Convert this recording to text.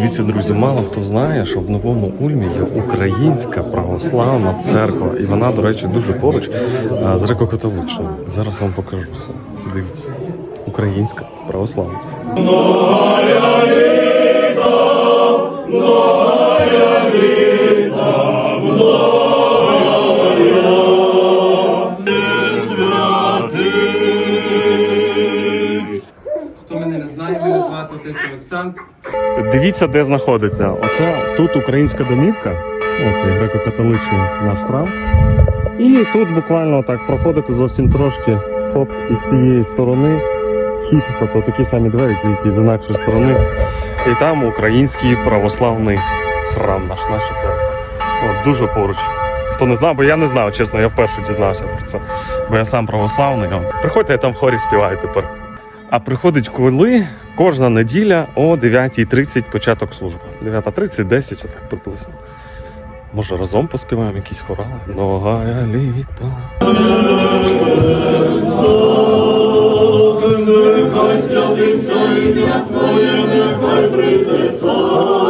Дивіться, друзі, мало хто знає, що в новому Ульмі є українська православна церква, і вона, до речі, дуже поруч з греко-католичною. Зараз вам покажу все. Дивіться, українська православна. Хто мене не знає, мене звати отець Олександр. Дивіться, де знаходиться. Оце тут українська домівка. Оце греко-католичний наш храм. І тут буквально так проходити зовсім трошки, хоп, із цієї сторони вхід, тобто такі самі двері, тільки з інакшої сторони. І там український православний храм наш, наша церква. От, дуже поруч. Хто не знав, бо я не знав, чесно, я вперше дізнався про це. Бо я сам православний. Приходьте, я там в хорі співаю тепер. А приходить коли? Кожна неділя о 9.30 початок служби. 9.30, 10, отак приблизно. Може разом поспіваємо якісь хорали? Нога літа. Нехай святиться ім'я Твоє, нехай прийде царство